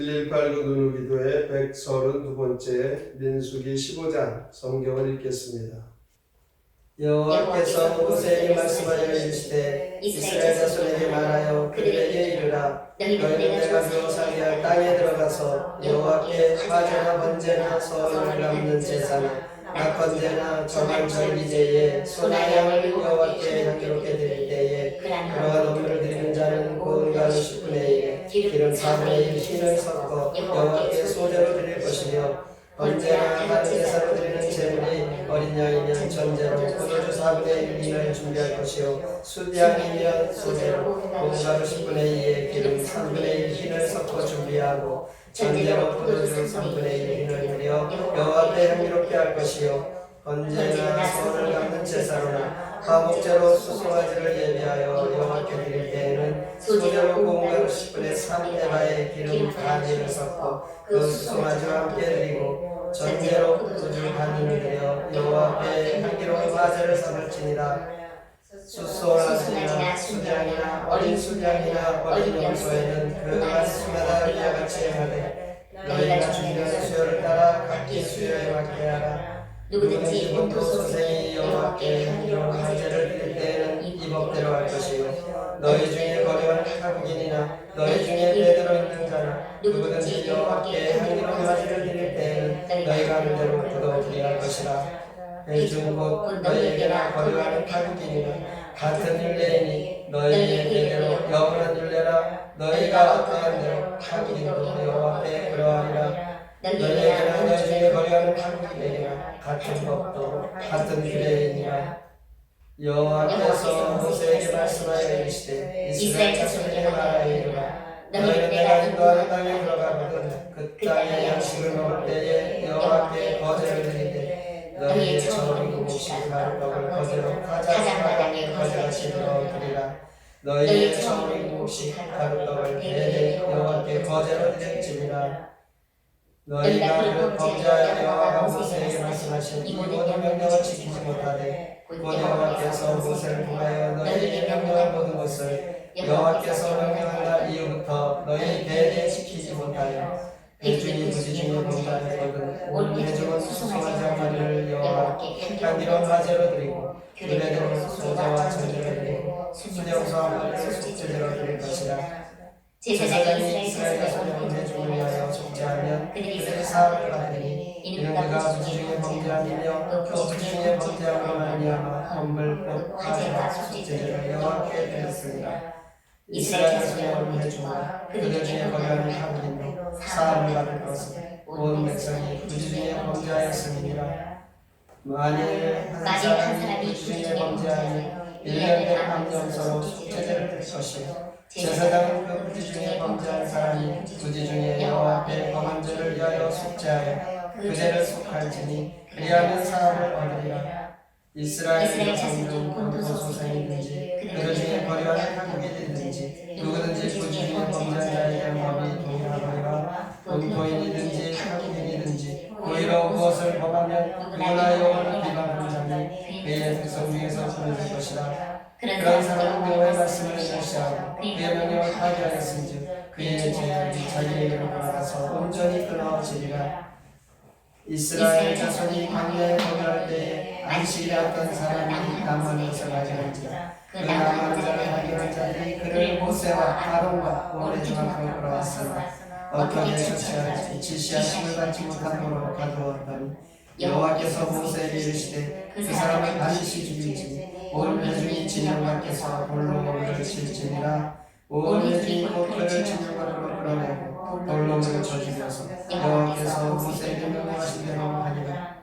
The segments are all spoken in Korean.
설교의 132번째 민수기 15장 성경을 읽겠습니다. 여호와께서 모세에게 말씀하여 이르시되 이스라엘 자손에게 말하여 그들에게 이르라 너희는 내가 묘사게 할 땅에 들어가서 여호와께 화제나 번제나 소원을 남는 제사나 낙헌제나 정한 절기제에 소나 양을 여호와께 향기롭게 드릴 때에 그러한 업무를 드리는 자는 고운 가루 10분의 1 기름 4분의 1 흰을 섞어 여호와께 소제로 드릴 것이며 언제나 다른 제사로 드리는 제물이 어린 양이면 전제로 포도주 4분의 1 흰을 준비할 것이요. 수량이면 소제로 온가루 10분의 2에 기름 3분의 1 흰을 섞어 준비하고 전제로 포도주 3분의 1 흰을 드려 여호와 앞에 향기롭게 할 것이요. 언제나 손을 감는 제사로나 화목제로 수송아지를 예비하여 여호와께 드릴 때에는 소제로 고운가루 10분의 3에바에 기름 반일을 섞고 그 수송아지와 함께 드리고 전제로 포도주 반인을 드려 여호와 앞에 향기로운 화제를 삼을지니라. 수송아지나 수장이나 어린 수장이나 어린 염소에는 그 가 수마다 이와 같이 하되 너희가 준비하는 수요를 따라 각기 수요에 맞게 하라. 누구든지 본토 소생이 여호와께 향기로운 화제를 드릴 때에는 이 법대로 할 것이요. 너희 중에 타국인이나 너희 중에 베드로 있는 자나 누구든지 여호와께 향기로운 화제를 드릴 때에는 너희가 하는 대로 그도 드려야 할 것이라. 대중 곧 너희에게나 거류하는 타국인이나 같은 율례이니 너희의 대대로 영원한 율례라. 너희가 어떠한 대로 타국인도 여호와께 그러하리라. 너희에게나 너희 중에 거류하는 타국인에게나 같은 법도 같은 율례이니라 여호와께서 모세에게 말씀하여 이르시되 이스라엘 자손에게 말하여 이르라 너희는 내가 인도하는 땅에 들어가거든 그 땅의 양식을 먹을 때에 여호와께 거제를 드리되 너희의 처음이 몫이 가루떡을 거제로 가자마당에 거제같이 들어 드리라. 너희의 처음이 몫이 가루떡을 대대 여호와께 거제로 드릴지니라. 너희가 그 범죄하여 여호와가 모세에게 말씀하신 이 모든 명령을 지키지 못하되 곧 여호와께서 모세를 통하여 너희에게 명령한 모든 것을 여호와께서 명령한 날 이후부터 너희 대대 지키지 못하여 대중이 부지중에 범죄하였거든 온 대중은 수송하지 않마리를 여호와께 향기로운 화제로 드리고 규례대로 소자와 전제를 드리고 수령소 한 마리를 속죄제로 드릴 것이라. 제사장이 이스라엘 자손의 범죄 중을 위하여 속죄하면 그들이 사함을 받으니 그가 부지중에 범죄함이며 또 부지중에 범죄함으로 말미암아 헌물 곧 화제와 속죄제를 여호와께 드렸습니다. 이스라엘 범죄 중과 그들 중에 거류하는 하나님도 사함을 받을 것은 온 백성이 부지중에 범죄하였음이니라 만일 한 사람이 부지중에 범죄하면 일년에 한 염소로 속죄제를 드릴 것이요 제사장은 그 부지 중에 범죄한 사람이 부지 중에 여호와 앞에 범한 죄를 위하여 속죄하여 그 죄를 속할지니 그리하면 사함을 얻으리라. 이스라엘 중 본토 소생이든지 그들 중에 거류하는 한국인이든지 누구든지 부지 중에 범죄한 자에 대한 법이 동일하거니와 본토인이든지 한국인이든지 고의로 무엇을 범하면 누구나 여호와를 비방하는 자니 그의 백성 중에서 끊어질 것이라. 그런 사람은 여호와의 말씀을 무시하고 그의 명령을 파괴하였은즉 그의 죄를 자기에게로 돌아가서 온전히 끊어지리라 이스라엘 자손이 광야에 거주할 때에 안식이었던 사람이 남은 것을 발견한지라 그 남은 자를 발견한 자들이 그를 모세와 아론과 오래 중학교에 끌어왔으나 어떻게 처치할지 지시하심을 받지 못함으로 가두었더니 여호와께서 모세에게 이르시되 그 사람을 반드시 죽일지 온 회중이 진영 밖에서 돌로 그를 칠지니라. 온 회중이 곧 그를 진영 밖으로 끌어내고 쳐 죽여서 여호와께서 모세에게 명령하신 대로 하니라.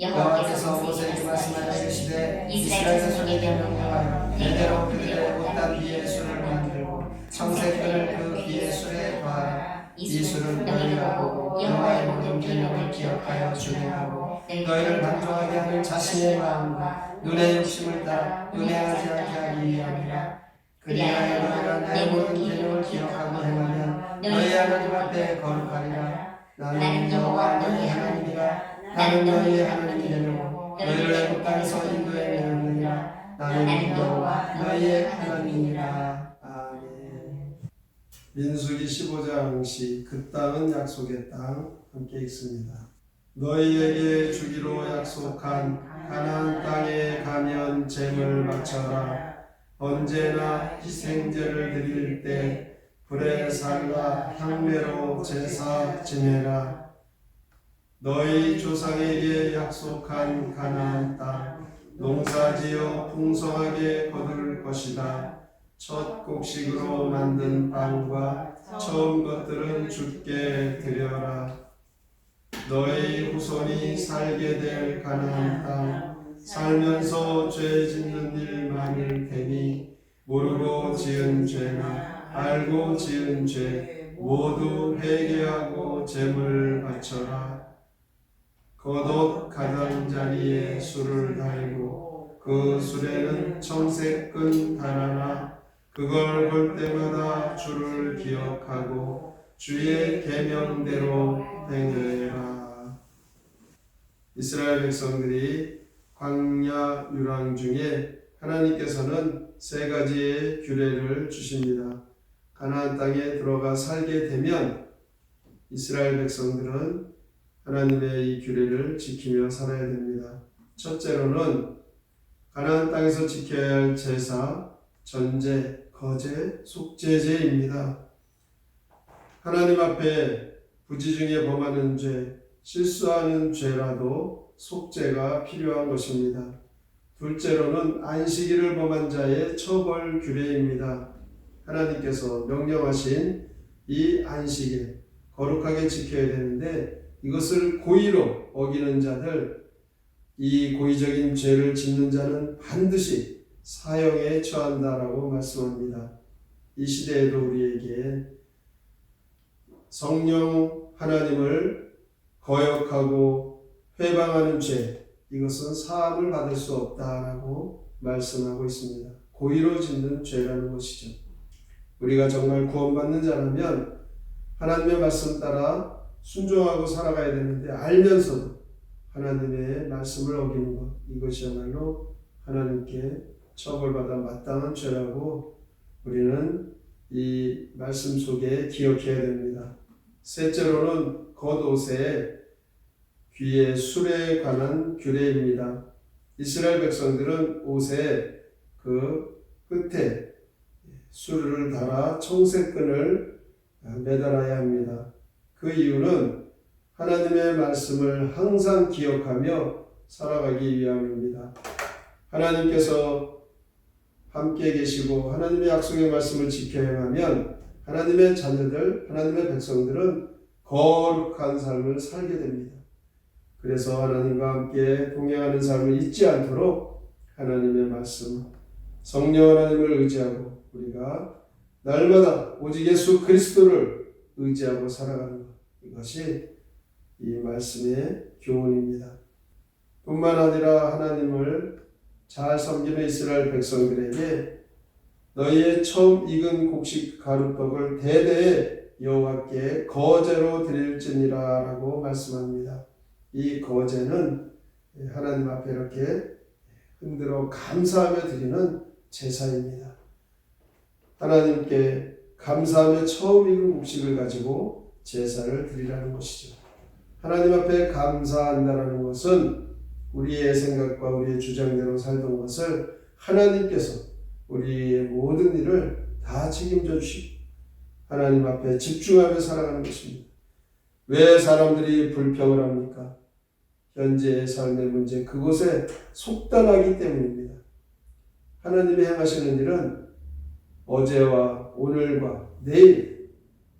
여호와께서 모세에게 말씀하여 이르시되 이스라엘 자손에게 명령하여 대대로 그들의 못단 비의 술을 만들고 청색끈을 그 비의 술에 더하라. 이 술은 너희가 보고 여호와의 모든 계명을 기억하여 준행하고 너희를 만족하게 하는 자신의 마음과 눈의 욕심을 따라 눈행하지 않게 하기 위함이라. 그리하여 너희가 내 모든 계명을 기억하고 행하면 너희 하나님 앞에 거룩하리라. 나는 여호와 너희 하나님이라. 나는 너희의 하나님이 되려고 너희를 애굽 땅에서 인도해 내었느니라. 나는 여호와 너희의 하나님이라. 아멘 민수기 15장 시 그 땅은 약속의 땅. 함께 읽습니다. 너희에게 주기로 약속한 가나안 땅에 가면 잼을 바쳐라. 언제나 희생제를 드릴 때 불에 살라 향매로 제사 지내라. 너희 조상에게 약속한 가나안 땅 농사지어 풍성하게 거둘 것이다. 첫 곡식으로 만든 빵과 처음 것들은 주께 드려라. 너희 후손이 살게 될 가나안 땅 살면서 죄 짓는 일 많을 테니 모르고 지은 죄나 알고 지은 죄 모두 회개하고 제물 바쳐라. 겉옷 가장 자리에 술을 달고 그 술에는 청색끈 달아나 그걸 볼 때마다 주를 기억하고 주의 계명대로 행하라. 이스라엘 백성들이 광야 유랑 중에 하나님께서는 세 가지의 규례를 주십니다. 가나안 땅에 들어가 살게 되면 이스라엘 백성들은 하나님의 이 규례를 지키며 살아야 됩니다. 첫째로는 가나안 땅에서 지켜야 할 제사, 전제, 거제, 속죄제입니다. 하나님 앞에 부지 중에 범하는 죄, 실수하는 죄라도 속죄가 필요한 것입니다. 둘째로는 안식일을 범한 자의 처벌 규례입니다. 하나님께서 명령하신 이 안식일 거룩하게 지켜야 되는데 이것을 고의로 어기는 자들, 이 고의적인 죄를 짓는 자는 반드시 사형에 처한다라고 말씀합니다. 이 시대에도 우리에게 성령 하나님을 거역하고 회방하는 죄, 이것은 사함을 받을 수 없다라고 말씀하고 있습니다. 고의로 짓는 죄라는 것이죠. 우리가 정말 구원받는 자라면 하나님의 말씀 따라 순종하고 살아가야 되는데 알면서도 하나님의 말씀을 어기는 것 이것이야말로 하나님께 처벌받아 마땅한 죄라고 우리는 이 말씀 속에 기억해야 됩니다. 셋째로는 겉옷에 귀에 술에 관한 규례입니다. 이스라엘 백성들은 옷에 그 끝에 술을 달아 청색끈을 매달아야 합니다. 그 이유는 하나님의 말씀을 항상 기억하며 살아가기 위함입니다. 하나님께서 함께 계시고 하나님의 약속의 말씀을 지켜 행하면 하나님의 자녀들, 하나님의 백성들은 거룩한 삶을 살게 됩니다. 그래서 하나님과 함께 동행하는 삶을 잊지 않도록 하나님의 말씀, 성령 하나님을 의지하고 우리가 날마다 오직 예수 그리스도를 의지하고 살아가는 것. 이것이 이 말씀의 교훈입니다. 뿐만 아니라 하나님을 잘 섬기는 이스라엘 백성들에게 너희의 처음 익은 곡식 가루떡을 대대에 여호와께 거제로 드릴지니라 라고 말씀합니다. 이 거제는 하나님 앞에 이렇게 흔들어 감사하며 드리는 제사입니다. 하나님께 감사하며 처음 익은 곡식을 가지고 제사를 드리라는 것이죠. 하나님 앞에 감사한다라는 것은 우리의 생각과 우리의 주장대로 살던 것을 하나님께서 우리의 모든 일을 다 책임져 주시고 하나님 앞에 집중하며 살아가는 것입니다. 왜 사람들이 불평을 합니까? 현재의 삶의 문제 그곳에 속단하기 때문입니다. 하나님이 행하시는 일은 어제와 오늘과 내일,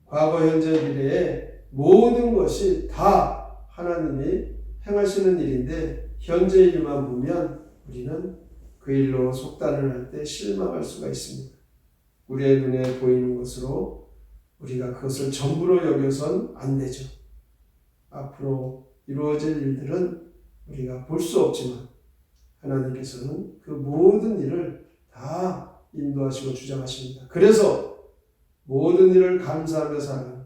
과거, 현재, 미래의 모든 것이 다 하나님이 행하시는 일인데 현재 일만 보면 우리는 그 일로 속단을 할 때 실망할 수가 있습니다. 우리의 눈에 보이는 것으로 우리가 그것을 전부로 여겨선 안 되죠. 앞으로 이루어질 일들은 우리가 볼 수 없지만 하나님께서는 그 모든 일을 다 인도하시고 주장하십니다. 그래서 모든 일을 감사하며 사는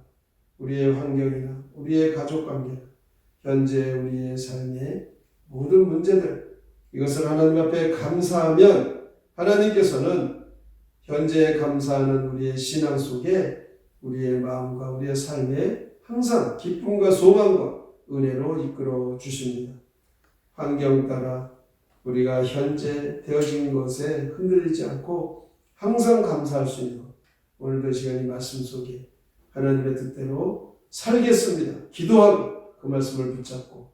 우리의 환경이나 우리의 가족 관계나 현재 우리의 삶의 모든 문제들 이것을 하나님 앞에 감사하면 하나님께서는 현재 감사하는 우리의 신앙 속에 우리의 마음과 우리의 삶에 항상 기쁨과 소망과 은혜로 이끌어 주십니다. 환경 따라 우리가 현재 되어진 것에 흔들리지 않고 항상 감사할 수 있는 것. 오늘도 시간이 말씀 속에 하나님의 뜻대로 살겠습니다. 기도하고 그 말씀을 붙잡고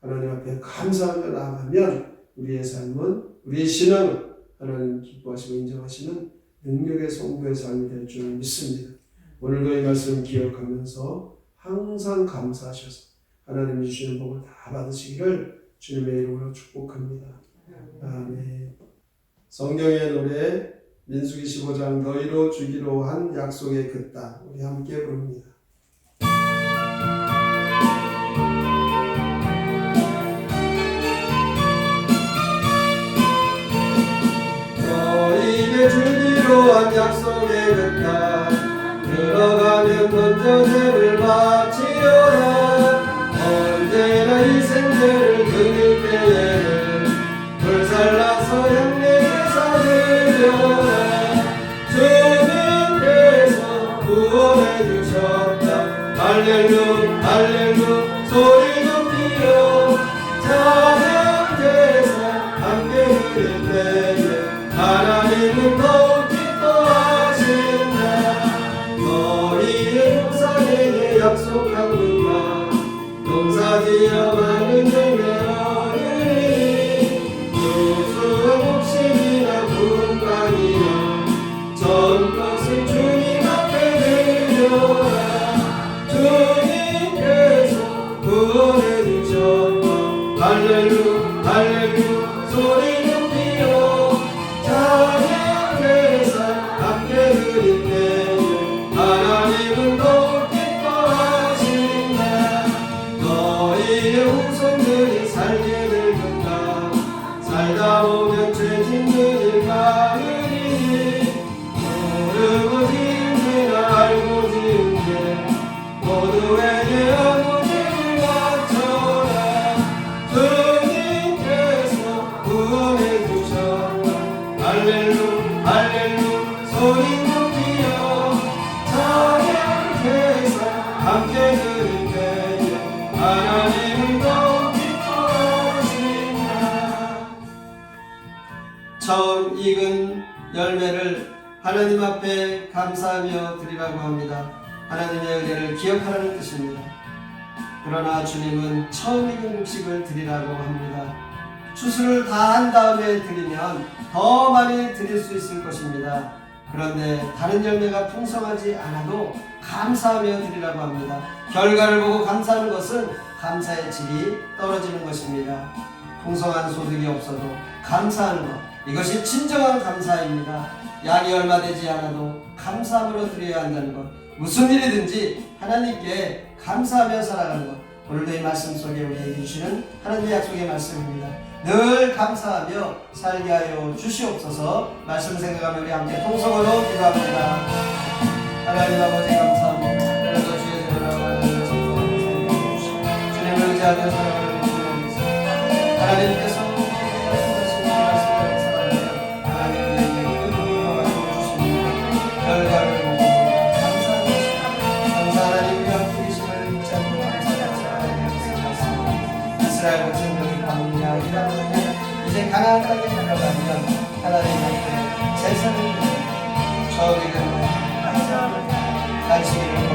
하나님 앞에 감사하며 나아가면 우리의 삶은 우리의 신앙은 하나님 기뻐하시고 인정하시는 능력의 성도의 삶이 될 줄 믿습니다. 오늘도 이 말씀 기억하면서 항상 감사하셔서 하나님이 주시는 복을 다 받으시기를 주님의 이름으로 축복합니다. 아멘. 성경의 노래 민수기 15장 너희로 주기로 한 약속의 그 땅 우리 함께 부릅니다. 너희에게 주기로 한 약속의 그땅 들어가면 먼저 너희의 후손들이 살게 될 것다. 살다 보면 죄 짓는 일 많으니 모르고 지은 죄나 알고 지은 죄 모두에게 아무죄를 바쳐라 주님께서 구원해 주셨다 할렐루 할렐루 소리 높이어 찬양해서 함께 드릴 때에 하나님 처음 익은 열매를 하나님 앞에 감사하며 드리라고 합니다. 하나님의 은혜를 기억하라는 뜻입니다. 그러나 주님은 처음 익은 음식을 드리라고 합니다. 추수를 다 한 다음에 드리면 더 많이 드릴 수 있을 것입니다. 그런데 다른 열매가 풍성하지 않아도 감사하며 드리라고 합니다. 결과를 보고 감사하는 것은 감사의 질이 떨어지는 것입니다. 풍성한 소득이 없어도 감사하는 것 이것이 진정한 감사입니다. 양이 얼마 되지 않아도 감사함으로 드려야 한다는 것 무슨 일이든지 하나님께 감사하며 살아가는 것 오늘도 이 말씀 속에 우리에게 주시는 하나님의 약속의 말씀입니다. 늘 감사하며 살게 하여 주시옵소서 말씀 생각하며 우리 함께 통성으로 기도합니다. 하나님 아버지 감사합니다. 주님을 의지하며 드리고 저에게 간식을